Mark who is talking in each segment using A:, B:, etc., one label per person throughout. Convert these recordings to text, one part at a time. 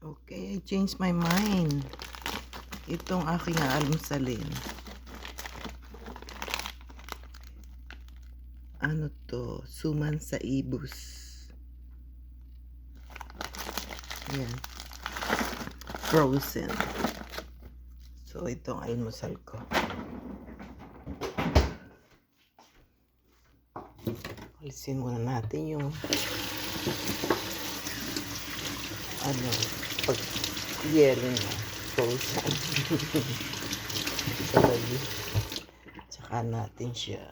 A: Okay, I changed my mind. Itong aking aalmusalin. Ano to? Suman sa ibus. Yan. Frozen. So, itong almusal ko. Alisin muna natin yung ano, pag yelo na frozen. Sabay, tsaka natin siya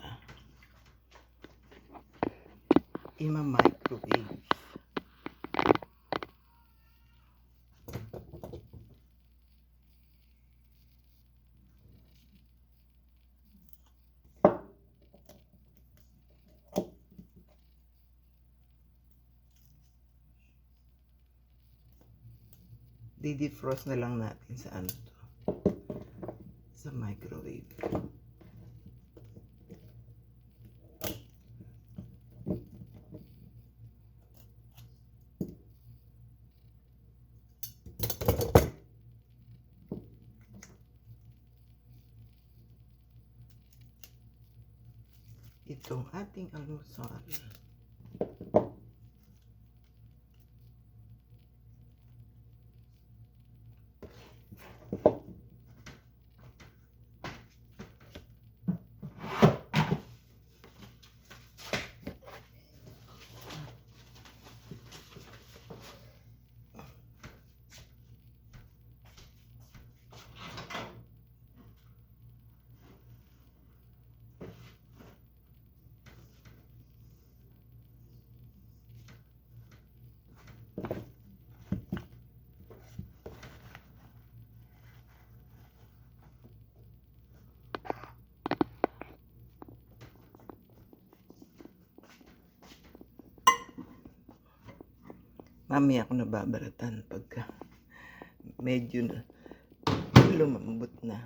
A: ima-microwave. Didefrost na lang natin sa ano to. Sa microwave. Itong ating almusal. Mamaya ako nababaratan pagka medyo lumambot na.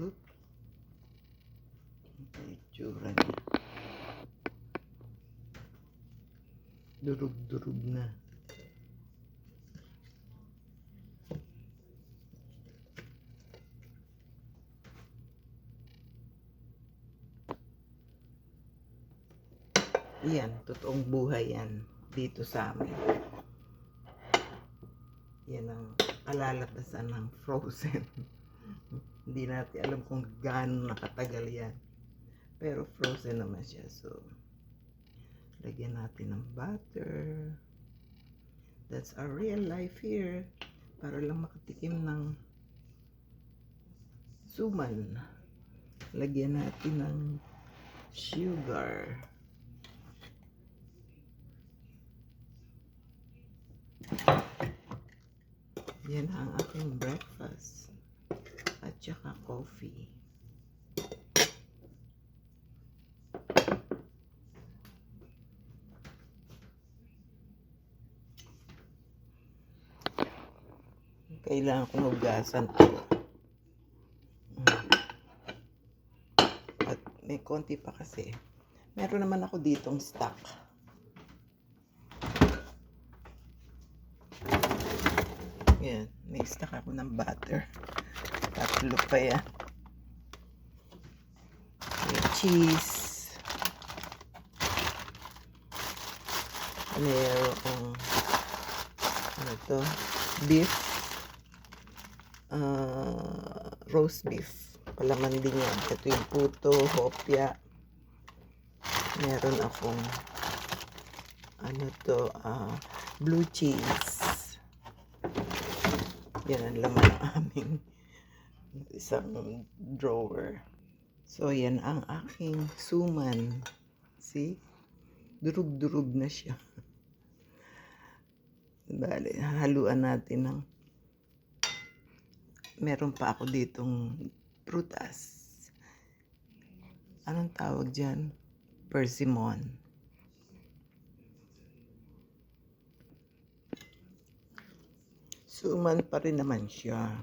A: Oop. Ito yung itsura niya. Durug-durug na. Yan, totoong buhay yan dito sa amin. Yan ang kalalatasan ng frozen. Hindi natin alam kung gaano nakatagal yan. Pero frozen naman siya. So, lagyan natin ng butter. That's our real life here. Para lang makatikim ng suman. Lagyan natin ng sugar. Yan ang aking breakfast at saka coffee. Kailangan kong hugasan to. At may konti pa kasi. Meron naman ako ditong stock. Yan, may stock ako ng butter. Tatlo pa yan. May cheese. Meron ano to? Beef. Ah, roast beef. Palaman din yan. Ito yung puto, hopya. Meron akong ano to, ah, blue cheese. Yan ang laman ng aming isang drawer. So, yan ang aking suman See? Durug-durug na siya. Bale, haluan natin ng meron pa ako ditong prutas. Anong tawag dyan? Persimmon. Suman pa rin naman siya.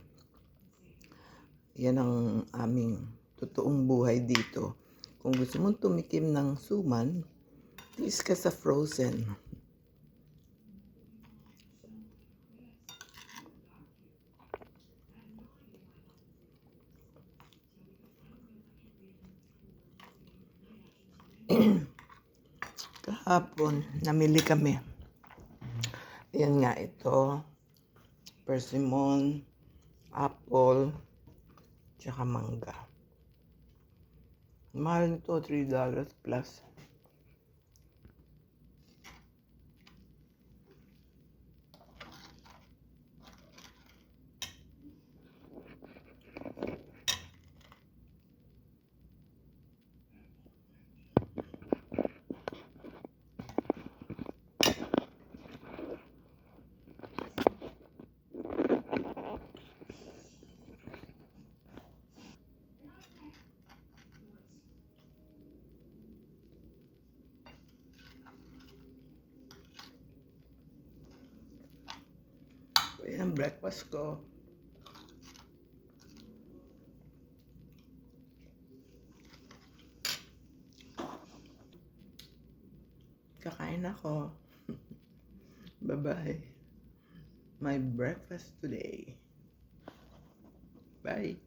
A: Yan ang aming totoong buhay dito. Kung gusto mong tumikim ng suman, please ka sa frozen. Kahapon, namili kami. Yan nga ito. Persimmon, apple, tsaka mangga. Mahal nito, $3 plus. Yan ang breakfast ko. Kakain ako. Bye-bye. My breakfast today. Bye.